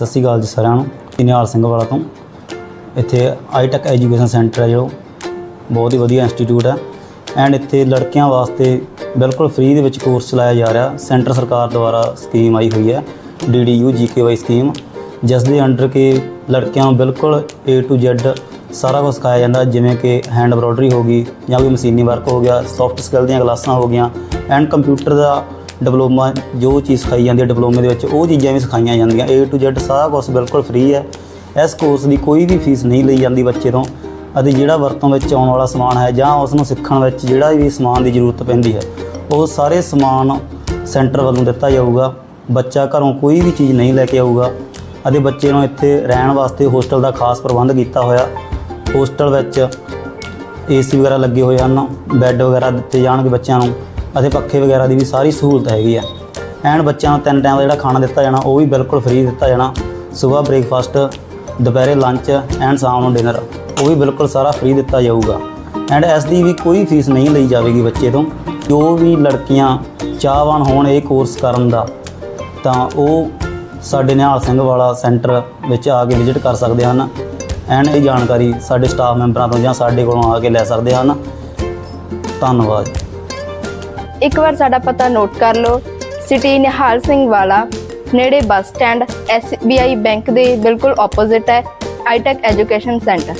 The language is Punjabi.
ਸਤਿ ਸ਼੍ਰੀ ਅਕਾਲ ਜੀ ਸਾਰਿਆਂ ਨੂੰ। ਮੈਂ ਨਿਹਾਲ ਸਿੰਘ ਵਾਲਾ ਤੋਂ। ਇੱਥੇ ਆਈਟੈਕ ਐਜੂਕੇਸ਼ਨ ਸੈਂਟਰ ਹੈ ਜੋ ਬਹੁਤ ਹੀ ਵਧੀਆ ਇੰਸਟੀਚਿਊਟ ਹੈ। ਐਂਡ ਇੱਥੇ ਲੜਕਿਆਂ ਵਾਸਤੇ ਬਿਲਕੁਲ ਫ੍ਰੀ ਦੇ ਵਿੱਚ ਕੋਰਸ ਚਲਾਇਆ ਜਾ ਰਿਹਾ। ਸੈਂਟਰ ਸਰਕਾਰ ਦੁਆਰਾ ਸਕੀਮ ਆਈ ਹੋਈ ਹੈ। ਡੀਡੀਯੂ ਜੀਕੇਵਾਈ ਸਕੀਮ ਜਿਸ ਦੇ ਅੰਡਰ ਕਿ ਲੜਕਿਆਂ ਨੂੰ ਬਿਲਕੁਲ A to Z ਸਾਰਾ ਕੁਝ ਸਿਖਾਇਆ ਜਾਂਦਾ। ਜਿਵੇਂ ਕਿ ਹੈਂਡ ਐਮਬ੍ਰੋਇਡਰੀ ਹੋ ਗਈ ਜਾਂ ਕੋਈ ਮਸ਼ੀਨੀ ਵਰਕ ਹੋ ਗਿਆ ਸੌਫਟ ਸਕਿੱਲ ਦੀਆਂ ਕਲਾਸਾਂ ਹੋ ਗਈਆਂ। ਐਂਡ ਕੰਪਿਊਟਰ ਦਾ ਡਿਪਲੋਮਾ, ਜੋ ਚੀਜ਼ ਸਿਖਾਈ ਜਾਂਦੀ ਹੈ ਡਿਪਲੋਮੇ ਦੇ ਵਿੱਚ, ਉਹ ਚੀਜ਼ਾਂ ਵੀ ਸਿਖਾਈਆਂ ਜਾਂਦੀਆਂ। A to Z ਸਾਰਾ ਕੋਰਸ ਬਿਲਕੁਲ ਫ੍ਰੀ ਹੈ। ਇਸ ਕੋਰਸ ਦੀ ਕੋਈ ਵੀ ਫੀਸ ਨਹੀਂ ਲਈ ਜਾਂਦੀ ਬੱਚੇ ਤੋਂ। ਅਤੇ ਜਿਹੜਾ ਵਰਤੋਂ ਵਿੱਚ ਆਉਣ ਵਾਲਾ ਸਮਾਨ ਹੈ ਜਾਂ ਉਸ ਨੂੰ ਸਿੱਖਣ ਵਿੱਚ ਜਿਹੜਾ ਵੀ ਸਮਾਨ ਦੀ ਜ਼ਰੂਰਤ ਪੈਂਦੀ ਹੈ, ਉਹ ਸਾਰੇ ਸਮਾਨ ਸੈਂਟਰ ਵੱਲੋਂ ਦਿੱਤਾ ਜਾਊਗਾ। ਬੱਚਾ ਘਰੋਂ ਕੋਈ ਵੀ ਚੀਜ਼ ਨਹੀਂ ਲੈ ਕੇ ਆਊਗਾ। ਅਤੇ ਬੱਚੇ ਨੂੰ ਇੱਥੇ ਰਹਿਣ ਵਾਸਤੇ ਹੋਸਟਲ ਦਾ ਖਾਸ ਪ੍ਰਬੰਧ ਕੀਤਾ ਹੋਇਆ। ਹੋਸਟਲ ਵਿੱਚ ਏਸੀ ਵਗੈਰਾ ਲੱਗੇ ਹੋਏ ਹਨ। ਬੈੱਡ ਵਗੈਰਾ ਦਿੱਤੇ ਜਾਣਗੇ ਬੱਚਿਆਂ ਨੂੰ। ਅਤੇ ਪੱਖੇ ਵਗੈਰਾ ਦੀ ਵੀ ਸਾਰੀ ਸਹੂਲਤ ਹੈਗੀ ਆ। ਐਂਡ ਬੱਚਿਆਂ ਨੂੰ ਤਿੰਨ ਟਾਈਮ ਦਾ ਜਿਹੜਾ ਖਾਣਾ ਦਿੱਤਾ ਜਾਣਾ, ਉਹ ਵੀ ਬਿਲਕੁਲ ਫ੍ਰੀ ਦਿੱਤਾ ਜਾਣਾ। ਸਵੇਰ ਬ੍ਰੇਕਫਾਸਟ, ਦੁਪਹਿਰੇ ਲੰਚ ਐਂਡ ਸ਼ਾਮ ਨੂੰ ਡਿਨਰ, ਉਹ ਵੀ ਬਿਲਕੁਲ ਸਾਰਾ ਫ੍ਰੀ ਦਿੱਤਾ ਜਾਊਗਾ। ਐਂਡ ਇਸ ਦੀ ਵੀ ਕੋਈ ਫੀਸ ਨਹੀਂ ਲਈ ਜਾਵੇਗੀ ਬੱਚੇ ਤੋਂ। ਜੋ ਵੀ ਲੜਕੀਆਂ ਚਾਹਵਾਨ ਹੋਣ ਇਹ ਕੋਰਸ ਕਰਨ ਦਾ, ਤਾਂ ਉਹ ਸਾਡੇ ਨਿਹਾਲ ਸਿੰਘ ਵਾਲਾ ਸੈਂਟਰ ਵਿੱਚ ਆ ਕੇ ਵਿਜ਼ਿਟ ਕਰ ਸਕਦੇ ਹਨ। ਐਂਡ ਇਹ ਜਾਣਕਾਰੀ ਸਾਡੇ ਸਟਾਫ ਮੈਂਬਰਾਂ ਤੋਂ ਜਾਂ ਸਾਡੇ ਕੋਲੋਂ ਆ ਕੇ ਲੈ ਸਕਦੇ ਹਨ। ਧੰਨਵਾਦ। ਇੱਕ ਵਾਰ ਸਾਡਾ ਪਤਾ ਨੋਟ ਕਰ ਲਓ। ਸਿਟੀ ਨਿਹਾਲ ਸਿੰਘ ਵਾਲਾ, ਨੇੜੇ ਬੱਸ ਸਟੈਂਡ SBI ਬੈਂਕ ਦੇ ਬਿਲਕੁਲ ਆਪੋਜ਼ਿਟ ਹੈ ਆਈਟੈਕ ਐਜੂਕੇਸ਼ਨ ਸੈਂਟਰ